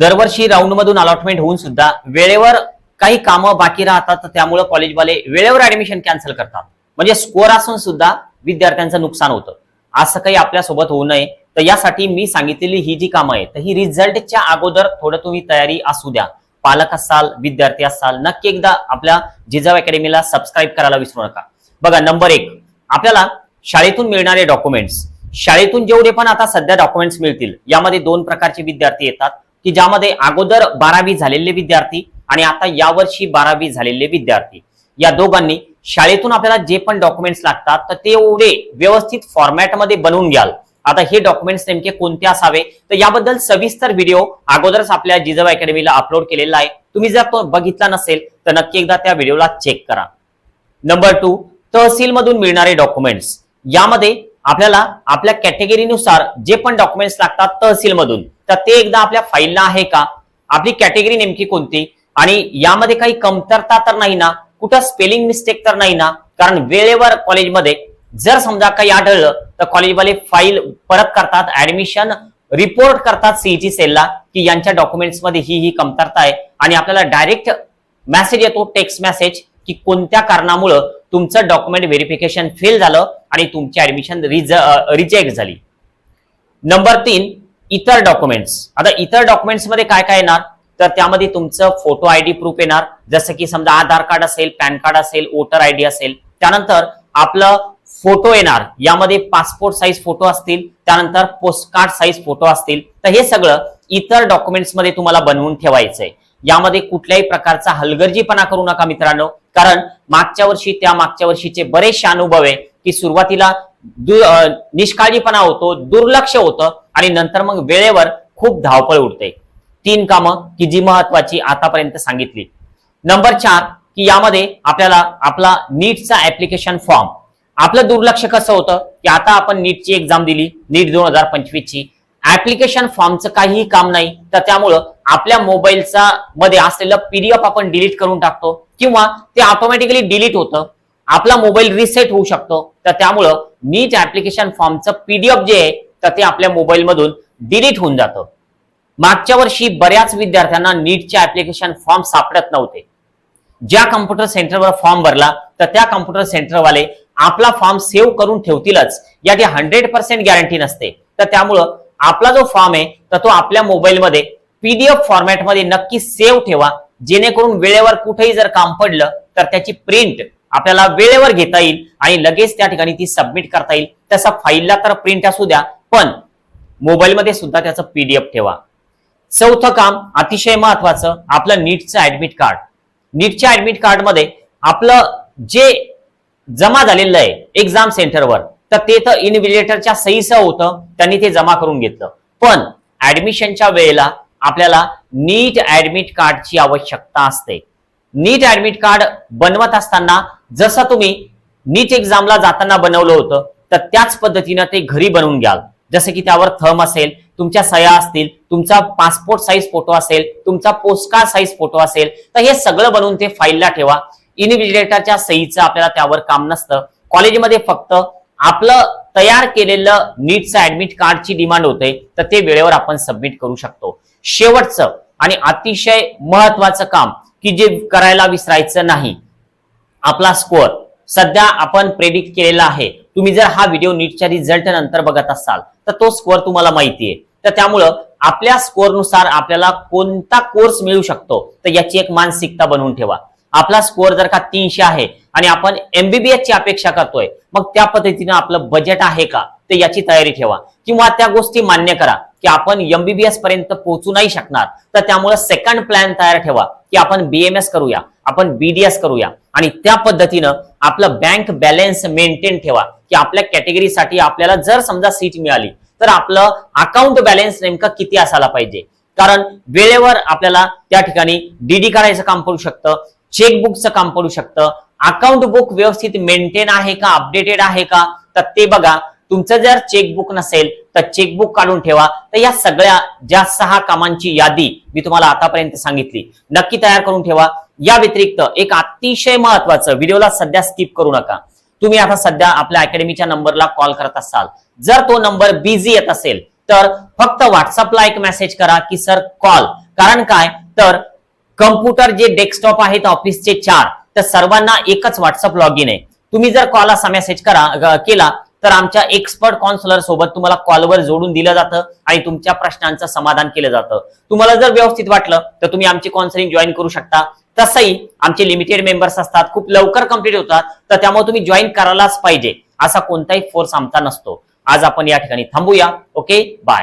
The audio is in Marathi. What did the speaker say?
दरवर्षी राऊंड मधून अलॉटमेंट होऊन सुद्धा वेळेवर काही कामं बाकी राहतात तर त्यामुळे कॉलेजवाले वेळेवर ऍडमिशन कॅन्सल करतात. म्हणजे स्कोअर असून सुद्धा विद्यार्थ्यांचं नुकसान होतं. असं काही आपल्यासोबत होऊ नये. तर यासाठी मी सांगितलेली ही जी कामं आहेत तर ही रिझल्टच्या अगोदर थोडं तुम्ही तयारी असू द्या. पालक असाल विद्यार्थी असाल नक्की एकदा आपल्या जिजाव अकॅडमीला सबस्क्राईब करायला विसरू नका. बघा नंबर एक. आपल्याला शाळेतून मिळणारे डॉक्युमेंट्स शाळेतून जेवढे पण आता सध्या डॉक्युमेंट्स मिळतील यामध्ये दोन प्रकारचे विद्यार्थी येतात. की ज्यामध्ये अगोदर बारावी झालेले विद्यार्थी आणि आता यावर्षी बारावी झालेले विद्यार्थी. या दोघांनी शाळेतून आपल्याला जे पण डॉक्युमेंट्स लागतात तर ते एवढे व्यवस्थित फॉर्मॅटमध्ये बनवून घ्याल. आता हे डॉक्युमेंट्स नेमके कोणते असावे? तर याबद्दल सविस्तर व्हिडिओ अगोदरच आपल्या जिजाऊ अकॅडमीला अपलोड केलेला आहे. तुम्ही जर तो बघितला नसेल तर नक्की एकदा त्या व्हिडिओला चेक करा. नंबर टू तहसील मधून मिळणारे डॉक्युमेंट्स यामध्ये आपल्याला आपल्या कॅटेगरीनुसार जे पण डॉक्युमेंट्स लागतात तहसील मधून तर ते एकदा आपल्या फाईलला आहे का? आपली कॅटेगरी नेमकी कोणती? आणि यामध्ये काही कमतरता तर नाही ना? कुठं स्पेलिंग मिस्टेक तर नाही ना? कारण वेळेवर कॉलेजमध्ये जर समजा काही आढळलं तर कॉलेजवाले फाईल परत करतात ऍडमिशन रिपोर्ट करतात सीईटी सेलला की यांच्या डॉक्युमेंट्समध्ये ही ही कमतरता आहे. आणि आपल्याला डायरेक्ट मेसेज येतो टेक्स्ट मेसेज की कोणत्या कारणामुळं तुमचं डॉक्युमेंट व्हेरिफिकेशन फेल झालं आणि तुमची ऍडमिशन रिज रिजेक्ट झाली. नंबर तीन इतर डॉक्युमेंट्स आता इतर डॉक्युमेंट्समध्ये काय काय येणार? तर त्यामध्ये तुमचं फोटो आयडी प्रूफ येणार. जसं की समजा आधार कार्ड असेल पॅन कार्ड असेल वोटर आयडी असेल. त्यानंतर आपलं फोटो येणार. यामध्ये पासपोर्ट साईज फोटो असतील. त्यानंतर पोस्ट कार्ड साईज फोटो असतील. तर हे सगळं इतर डॉक्युमेंट्समध्ये तुम्हाला बनवून ठेवायचंय. यामध्ये कुठल्याही प्रकारचा हलगर्जीपणा करू नका मित्रांनो. कारण मागच्या वर्षी त्या मागच्या वर्षीचे बरेचसे अनुभव आहे की सुरुवातीला निष्काळजीपणा होतो दुर्लक्ष होतं आणि नंतर मग वेळेवर खूप धावपळ उडते. तीन कामं की जी महत्वाची आतापर्यंत सांगितली. नंबर चार की यामध्ये आपल्याला आपला नीटचा ऍप्लिकेशन फॉर्म. आपलं दुर्लक्ष कसं होतं? की आता आपण नीटची एक्झाम दिली नीट दोन हजार पंचवीस ची ऍप्लिकेशन फॉर्मचं काहीही काम नाही तर त्यामुळं आपल्या मोबाईलचा मध्ये असलेलं पीडीएफ आपण डिलीट करून टाकतो किंवा ते ऑटोमॅटिकली डिलीट होतं. आपला मोबाईल रिसेट होऊ शकतो. तर त्यामुळं नीट ऍप्लिकेशन फॉर्मचं पीडीएफ जे आहे तर ते आपल्या मोबाईलमधून डिलीट होऊन जातं. मागच्या वर्षी बऱ्याच विद्यार्थ्यांना नीटचे ऍप्लिकेशन फॉर्म सापडत नव्हते. ज्या कम्प्युटर सेंटरवर फॉर्म भरला तर त्या कम्प्युटर सेंटरवाले आपला फॉर्म सेव्ह करून ठेवतीलच. याची हंड्रेड पर्सेंट गॅरंटी नसते. तर त्यामुळं आपला जो फॉर्म आहे तर तो आपल्या मोबाईलमध्ये पीडीएफ फॉर्मॅटमध्ये नक्की सेव्ह ठेवा. जेणेकरून वेळेवर कुठेही जर काम पडलं तर त्याची प्रिंट आपल्याला वेळेवर घेता येईल आणि लगेच त्या ठिकाणी ती सबमिट करता येईल. तसा फाईलला तर प्रिंट असू द्या पण मोबाईलमध्ये सुद्धा त्याचं पीडीएफ ठेवा. चौथं काम अतिशय महत्वाचं आपलं नीटचं ऍडमिट कार्ड नीटच्या ऍडमिट कार्डमध्ये आपलं जे जमा झालेलं आहे एक्झाम सेंटरवर तर ते तर इन्व्हिजिलेटरच्या सहीसह होतं त्यांनी ते जमा करून घेतलं. पण ऍडमिशनच्या वेळेला आपल्याला नीट ऍडमिट कार्डची आवश्यकता असते. नीट ऍडमिट कार्ड बनवत असताना जसं तुम्ही नीट एक्झामला जाताना बनवलं होतं तर त्याच पद्धतीनं ते घरी बनवून घ्याल. जसं की त्यावर थम असेल तुमच्या सह्या असतील तुमचा पासपोर्ट साईज फोटो असेल तुमचा पोस्टकार्ड साईज फोटो असेल तर हे सगळं बनवून ते फाईलला ठेवा. इन्व्हिजिलेटरच्या सहीचं आपल्याला त्यावर काम नसतं. कॉलेजमध्ये फक्त आपलं तयार केलेलं नीटचं ऍडमिट कार्डची डिमांड होते तर ते वेळेवर आपण सबमिट करू शकतो. शेवटचं आणि अतिशय महत्वाचं काम की जे करायला विसरायचं नाही. आपला स्कोअर सध्या आपण प्रेडिक्ट केलेला आहे. तुम्ही जर हा व्हिडिओ नीटच्या रिझल्ट नंतर बघत असाल तर तो स्कोअर तुम्हाला माहिती आहे. तर त्यामुळं आपल्या स्कोअरनुसार आपल्याला कोणता कोर्स मिळू शकतो तर याची एक मानसिकता बनवून ठेवा. आपला स्कोअर जर का तीनशे आहे आणि आपण एमबीबीएस ची अपेक्षा करतोय मग त्या पद्धतीनं आपलं बजेट आहे का तर याची तयारी ठेवा. किंवा त्या गोष्टी मान्य करा. की आपण एमबीबीएस पर्यंत पोहोचू नाही शकणार. तर त्यामुळे सेकंड प्लॅन तयार ठेवा की आपण बीएमएस करूया आपण बीडीएस करूया. आणि त्या पद्धतीनं आपलं बँक बॅलन्स मेंटेन ठेवा की आपल्या कॅटेगरीसाठी आपल्याला जर समजा सीट मिळाली तर आपलं अकाउंट बॅलन्स नेमकं किती असायला पाहिजे. कारण वेळेवर आपल्याला त्या ठिकाणी डीडी करायचं काम पडू शकतं चेकबुकचं काम पडू शकतं. अकाउंट बुक व्यवस्थित मेंटेन आहे का अपडेटेड आहे का तर ते बघा. तुमचं जर चेकबुक नसेल तर चेकबुक काढून ठेवा. तर या सगळ्या ज्या सहा कामांची यादी मी तुम्हाला आतापर्यंत सांगितली नक्की तयार करून ठेवा. या व्यतिरिक्त एक अतिशय महत्वाचं व्हिडिओला सध्या स्किप करू नका. तुम्ही आता सध्या आपल्या अकॅडमीच्या नंबरला कॉल करत असाल. जर तो नंबर बिझी येत असेल तर फक्त व्हॉट्सअपला एक मेसेज करा की सर कॉल कारण काय? तर कम्प्युटर जे डेस्कटॉप आहेत ऑफिसचे चार तर सर्वांना एकच व्हॉट्सअप लॉग इन आहे. तुम्ही जर कॉल असा मेसेज करा केला तर आमच्या एक्सपर्ट कॉन्सलर सोबत तुम्हाला कॉलवर जोडून दिलं जातं आणि तुमच्या प्रश्नांचं समाधान केलं जातं. तुम्हाला जर व्यवस्थित वाटलं तर तुम्ही आमची कॉन्सलिंग जॉईन करू शकता. तसंही आमचे लिमिटेड मेंबर्स असतात खूप लवकर कंप्लीट होतात तर त्यामुळे तुम्ही जॉईन करायलाच पाहिजे असा कोणताही फोर्स आमचा नसतो. आज आपण या ठिकाणी थांबूया ओके बाय